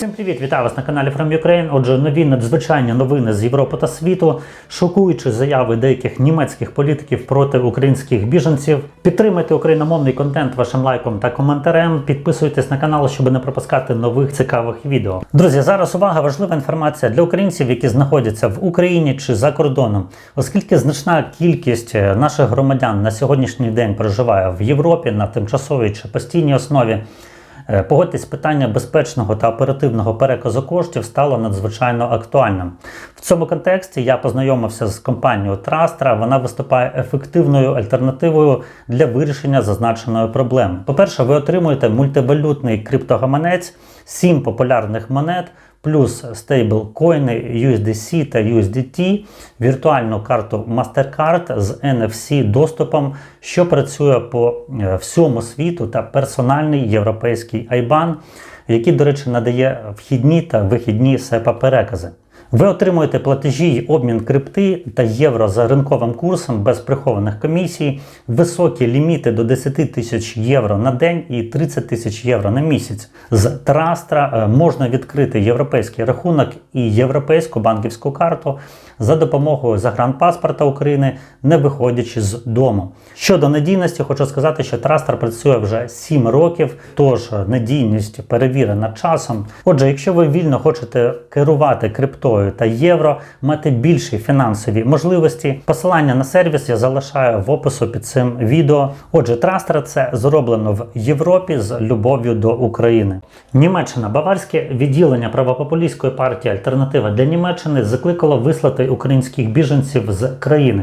Всім привіт, вітаю вас на каналі From Ukraine. Отже, нові надзвичайні новини з Європи та світу, шокуючі заяви деяких німецьких політиків проти українських біженців. Підтримайте україномовний контент вашим лайком та коментарем. Підписуйтесь на канал, щоб не пропускати нових цікавих відео. Друзі, зараз увага, важлива інформація для українців, які знаходяться в Україні чи за кордоном, оскільки значна кількість е, наших громадян на сьогоднішній день проживає в Європі на тимчасовій чи постійній основі. Е, Погодьтесь, питання безпечного та оперативного переказу коштів стало надзвичайно актуальним. В цьому контексті я познайомився з компанією Трастра. Вона виступає ефективною альтернативою для вирішення зазначеної проблеми. По-перше, ви отримуєте мультивалютний криптогаманець, 7 популярних монет. Плюс стейблкоїни USDC та USDT, віртуальну карту MasterCard з NFC доступом, що працює по е, всьому світу, та персональний європейський IBAN, який, до речі, надає вхідні та вихідні SEPA перекази. Ви отримуєте платежі й обмін крипти та євро за ринковим курсом без прихованих комісій, високі ліміти до 10 тисяч євро на день і 30 тисяч євро на місяць. З Трастра е, можна відкрити європейський рахунок і європейську банківську карту за допомогою загранпаспорта України, не виходячи з дому. Щодо надійності, хочу сказати, що Трастер працює вже 7 років, тож надійність перевірена часом. Отже, якщо ви вільно хочете керувати криптою та євро, мати більші фінансові можливості, посилання на сервіс я залишаю в опису під цим відео. Отже, Трастер це зроблено в Європі з любов'ю до України. Німеччина Баварське відділення правопопулістської партії Альтернатива для Німеччини закликало вислати українських біженців з країни.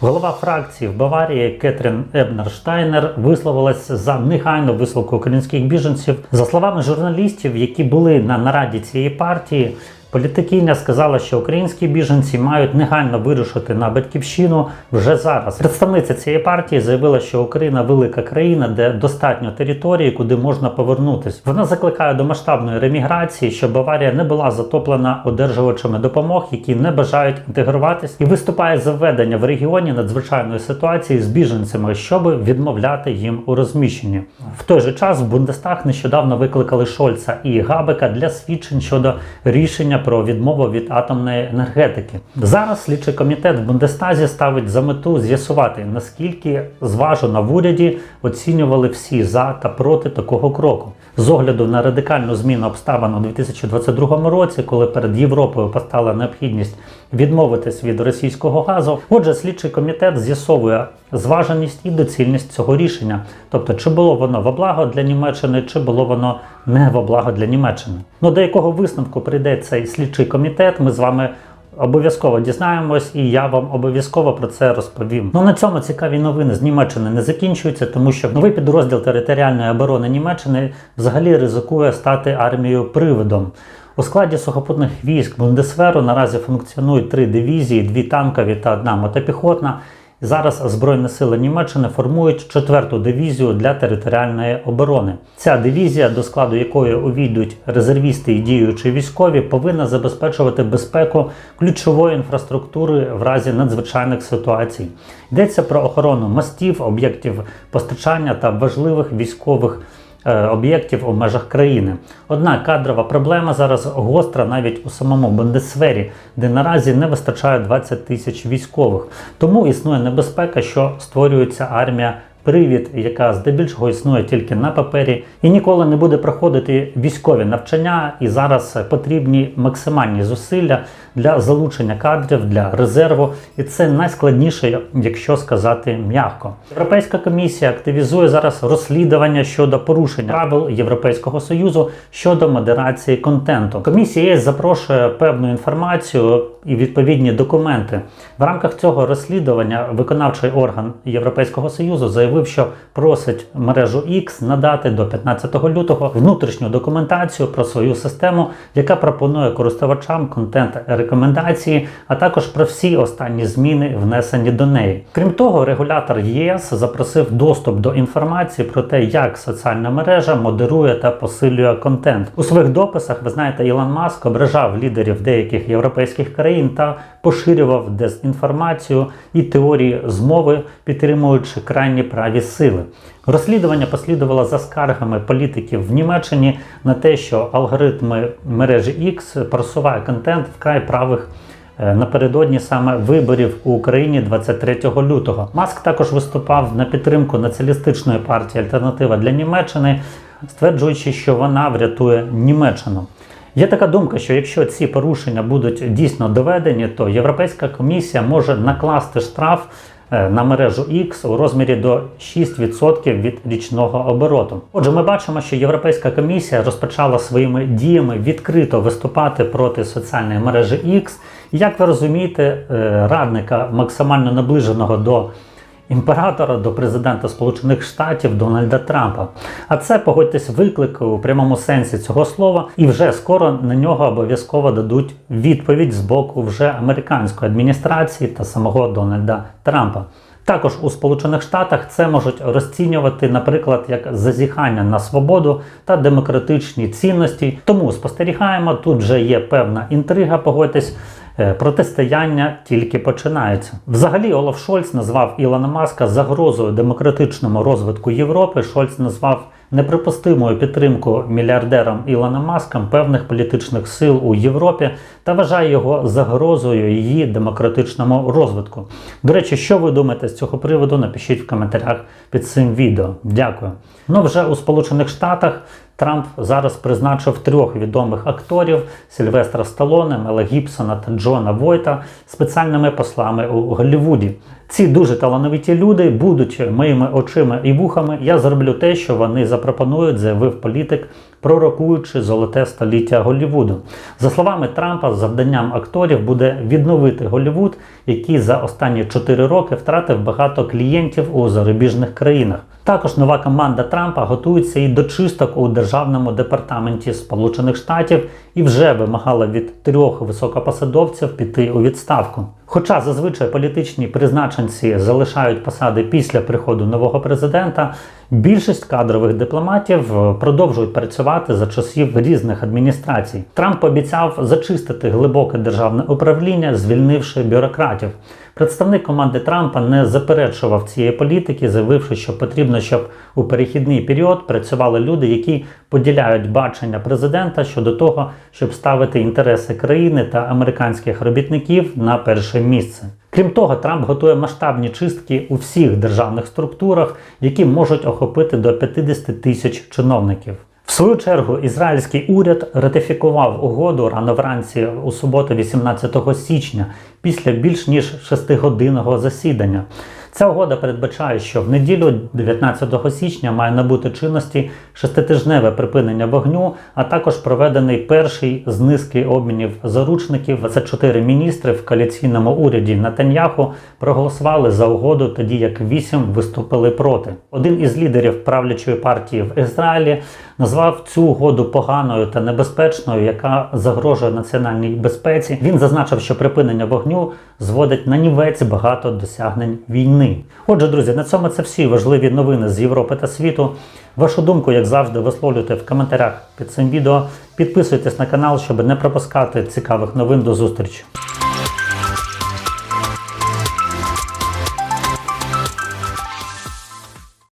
Голова фракції в Баварії Кетрін Ебнерштайнер висловилась за негайну висилку українських біженців. За словами журналістів, які були на нараді цієї партії. Політикиня сказала, що українські біженці мають негайно вирушити на батьківщину вже зараз. Представниця цієї партії заявила, що Україна велика країна, де достатньо території, куди можна повернутися. Вона закликає до масштабної реміграції, щоб Баварія не була затоплена одержувачами допомог, які не бажають інтегруватись, і виступає за введення в регіоні надзвичайної ситуації з біженцями, щоб відмовляти їм у розміщенні. В той же час в Бундестаг нещодавно викликали Шольца і Габека для свідчень щодо рішення про відмову від атомної енергетики. Зараз слідчий комітет в Бундестазі ставить за мету з'ясувати, наскільки зважено в уряді оцінювали всі за та проти такого кроку. З огляду на радикальну зміну обставин у 2022 році, коли перед Європою постала необхідність відмовитись від російського газу. Отже, слідчий комітет з'ясовує зваженість і доцільність цього рішення, тобто чи було воно во благо для Німеччини, чи було воно не во благо для Німеччини. Ну до якого висновку прийде цей слідчий комітет? Ми з вами. Обов'язково дізнаємось, і я вам обов'язково про це розповім. Ну на цьому цікаві новини з Німеччини не закінчуються, тому що новий підрозділ територіальної оборони Німеччини взагалі ризикує стати армією привидом. У складі сухопутних військ Бундесверу наразі функціонують три дивізії: дві танкові та одна мотопіхотна. Зараз Збройні сили Німеччини формують четверту дивізію для територіальної оборони. Ця дивізія, до складу якої увійдуть резервісти і діючі військові, повинна забезпечувати безпеку ключової інфраструктури в разі надзвичайних ситуацій. Йдеться про охорону мостів, об'єктів постачання та важливих військових. Е, Об'єктів у межах країни. Однак кадрова проблема зараз гостра навіть у самому Бундесвері, де наразі не вистачає 20 тисяч військових. Тому існує небезпека, що створюється армія. Привід, яка здебільшого існує тільки на папері, і ніколи не буде проходити військові навчання, і зараз потрібні максимальні зусилля для залучення кадрів для резерву, і це найскладніше, якщо сказати м'яко. Європейська комісія активізує зараз розслідування щодо порушення правил Європейського союзу щодо модерації контенту. Комісія запрошує певну інформацію і відповідні документи. В рамках цього розслідування виконавчий орган Європейського союзу заявив, що просить мережу X надати до 15 лютого внутрішню документацію про свою систему, яка пропонує користувачам контент рекомендації, а також про всі останні зміни, внесені до неї. Крім того, регулятор ЄС запросив доступ до інформації про те, як соціальна мережа модерує та посилює контент. У своїх дописах ви знаєте, Ілон Маск ображав лідерів деяких європейських країн та поширював дезінформацію і теорії змови, підтримуючи крайні праві сили. Розслідування послідувало за скаргами політиків в Німеччині на те, що алгоритми мережі X просуває контент вкрай правих. е, Напередодні саме виборів у Україні 23 лютого Маск також виступав на підтримку націоналістичної партії Альтернатива для Німеччини, стверджуючи, що вона врятує Німеччину. Є така думка, що якщо ці порушення будуть дійсно доведені, то Європейська комісія може накласти штраф на мережу X у розмірі до 6% від річного обороту. Отже, ми бачимо, що Європейська комісія розпочала своїми діями відкрито виступати проти соціальної мережі X. Як ви розумієте, е, радника максимально наближеного до імператора до президента Сполучених Штатів Дональда Трампа. А це погодьтесь виклик у прямому сенсі цього слова, і вже скоро на нього обов'язково дадуть відповідь з боку вже американської адміністрації та самого Дональда Трампа. Також у Сполучених Штатах це можуть розцінювати, наприклад, як зазіхання на свободу та демократичні цінності. Тому спостерігаємо, тут вже є певна інтрига, погодьтесь. Е, Протистояння тільки починається. Взагалі, Олаф Шольц назвав Ілона Маска загрозою демократичному розвитку Європи. Шольц назвав неприпустимою підтримку мільярдерам Ілона Маска певних політичних сил у Європі та вважає його загрозою її демократичному розвитку. До речі, що ви думаєте з цього приводу? Напишіть в коментарях під цим відео. Дякую. Ну вже у Сполучених Штатах. Трамп зараз призначив трьох відомих акторів Сільвестра Сталоне, Мела Гібсона та Джона Войта спеціальними послами у Голлівуді. Ці дуже талановиті люди будуть моїми очима і вухами. Я зроблю те, що вони запропонують, заявив політик, пророкуючи золоте століття Голлівуду. За словами Трампа, завданням акторів буде відновити Голлівуд, який за останні 4 роки втратив багато клієнтів у зарубіжних країнах. Також нова команда Трампа готується і до чисток у державному департаменті Сполучених Штатів і вже вимагала від трьох високопосадовців піти у відставку. Хоча зазвичай політичні призначенці залишають посади після приходу нового президента, більшість кадрових дипломатів е, продовжують працювати за часів різних адміністрацій. Трамп обіцяв зачистити глибоке державне управління, звільнивши бюрократів. Представник команди Трампа не заперечував цієї політики, заявивши, що потрібно, щоб у перехідний період працювали люди, які поділяють бачення президента щодо того, щоб ставити інтереси країни та американських робітників на перше місце. Крім того, Трамп готує масштабні чистки у всіх державних структурах, які можуть охопити до 50 тисяч чиновників. В свою чергу ізраїльський уряд ратифікував угоду рано вранці у суботу, 18 січня, після більш ніж 6-годинного засідання. Ця угода передбачає, що в неділю 19 січня має набути чинності шеститижневе припинення вогню, а також проведений перший з низки обмінів заручників. 24 міністри в коаліційному уряді Натаньяху проголосували за угоду, тоді як 8 виступили проти. Один із лідерів правлячої партії в Ізраїлі назвав цю угоду поганою та небезпечною, яка загрожує національній безпеці. Він зазначив, що припинення вогню зводить на нівець багато досягнень війни. Отже, друзі, на цьому це всі важливі новини з Європи та світу. Вашу думку, як завжди, висловлюйте в коментарях під цим відео. Підписуйтесь на канал, щоб не пропускати цікавих новин. До зустрічі.